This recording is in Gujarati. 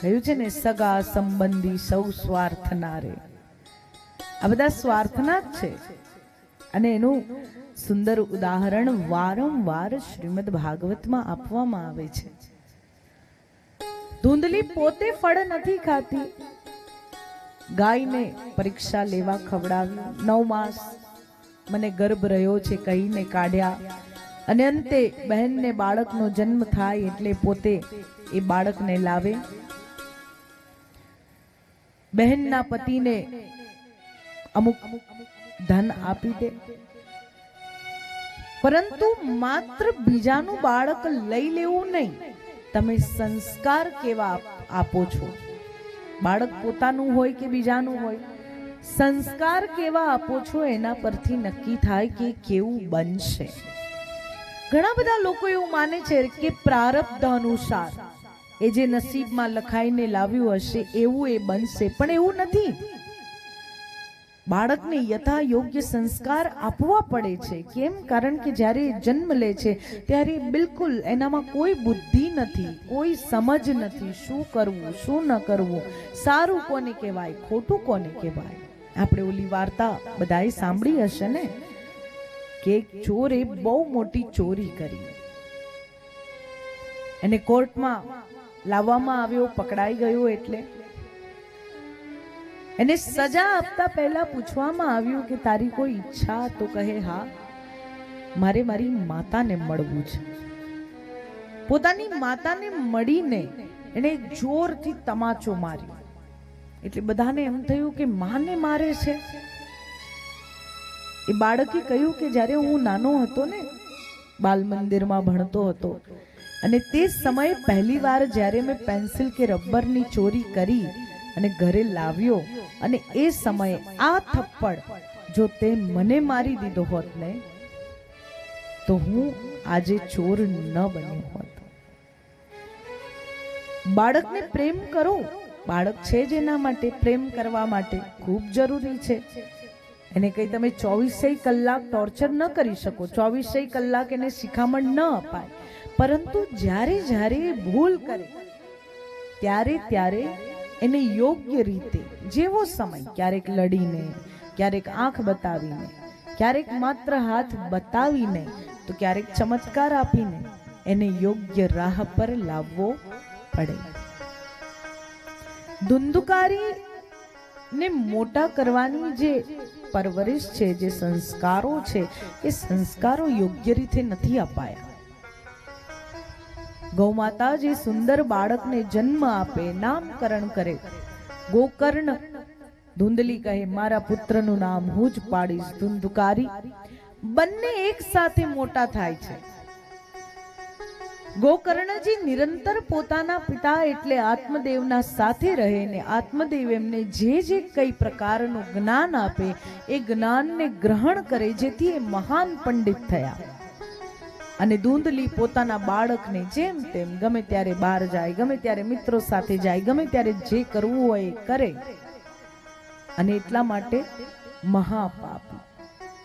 કહ્યું છે ને, સગા સંબંધી સૌ સ્વાર્થના રે. આ બધા સ્વાર્થના જ છે. અને એનું સુંદર ઉદાહરણ વારંવાર શ્રીમદ ભાગવતમાં આપવામાં આવે છે. ધૂંધલી પોતે ફળ નથી ખાતી. ગાયને પરીક્ષા લેવા ખવડાવી, નવ માસ મને ગર્ભ રહ્યો છે કહીને કાઢ્યા. અને અંતે બહેનને બાળકનો જન્મ થાય એટલે પોતે એ બાળકને લાવે. બહેનના પતિને અમુક ધન આપી દે. પરંતુ માત્ર બીજાનું બાળક લઈ લેવું નહીં, તમે સંસ્કાર કેવા આપો છો? બાળક પોતાનું હોય કે બીજાનું હોય? સંસ્કાર કેવા આપો છો એના પરથી નક્કી થાય કે કેવું બનશે. ઘણા બધા લોકો એવું માને છે કે પ્રારબ્ધ અનુસાર એ જે નસીબમાં લખાઈને લાવ્યું હશે, એવું એ બનશે. પણ એવું નથી. બાળકને યથા યોગ્ય સંસ્કાર આપવા પડે છે. કેમ? કારણ કે જ્યારે જન્મ લે છે, ત્યારે બિલકુલ એનામાં કોઈ બુદ્ધિ નથી, કોઈ સમજ નથી શું કરવું, શું ન કરવું. સારું કોને કહેવાય? ખોટું કોને કહેવાય? આપણે ઓલી વાર્તા બધાએ સાંભળી હશે ને? કે ચોરે બહુ મોટી ચોરી કરી. એને કોર્ટમાં લાવવામાં આવ્યો, પકડાઈ ગયો એટલે. એને સજા આપતા પહેલા પૂછવામાં આવ્યું કે તારી કોઈ ઈચ્છા તો કહે, હા, મારે મારી માતાને મળવું છે. પોતાની માતાને મળીને એને જોરથી તમાચો માર્યો. એટલે બધાને એમ થયું કે માને મારે છે. એ બાળકે કહ્યું કે જ્યારે હું નાનો હતો ને બાલ મંદિરમાં ભણતો હતો અને તે સમયે પહેલી વાર જ્યારે મેં પેન્સિલ કે રબરની ચોરી કરી અને ઘરે લાવ્યો અને એ સમયે આ થપ્પડ જો તે મને મારી દીધો હોત ને, તો હું આજે ચોર ન બન્યો હોત. બાળકને પ્રેમ કરો. બાળક છે જ એના માટે, પ્રેમ કરવા માટે ખૂબ જરૂરી છે. એને કંઈ તમે ચોવીસે કલાક ટોર્ચર ન કરી શકો. ચોવીસે કલાક એને શિખામણ ન અપાય. પરંતુ જ્યારે જ્યારે ભૂલ કરે, ત્યારે ત્યારે એને યોગ્ય રીતે, જેવો સમય, ક્યારેક લડીને, ક્યારેક આંખ બતાવીને, ક્યારેક માત્ર હાથ બતાવીને, તો ક્યારેક ચમત્કાર આપીને એને યોગ્ય રાહ પર લાવવો પડે. ધુંધુકારી ને મોટા કરવાની જે પરવરિશ છે, જે સંસ્કારો છે, એ સંસ્કારો યોગ્ય રીતે નથી અપાયા. ગૌમાતા જે સુંદર બાળકને જન્મ આપે, નામકરણ કરે. ગોકર્ણ ધુંધલી કહે, મારા પુત્રનું નામ હું જ પાડીશ, ધુંધુકારી. બંને એક સાથે મોટા થાય છે. ગોકર્ણજી નિરંતર પોતાના પિતા એટલે આત્મદેવના સાથે રહે ને આત્મદેવ એમને જે જે કઈ પ્રકારનું જ્ઞાન આપે, એ જ્ઞાનને ગ્રહણ કરે, જેથી એ મહાન પંડિત થયા. અને ધૂંધલી પોતાના બાળકને જેમ તેમ ગમે ત્યારે બહાર જાય, ગમે ત્યારે મિત્રો સાથે જાય, ગમે ત્યારે જે કરવું હોય એ કરે. અને એટલા માટે મહાપાપી.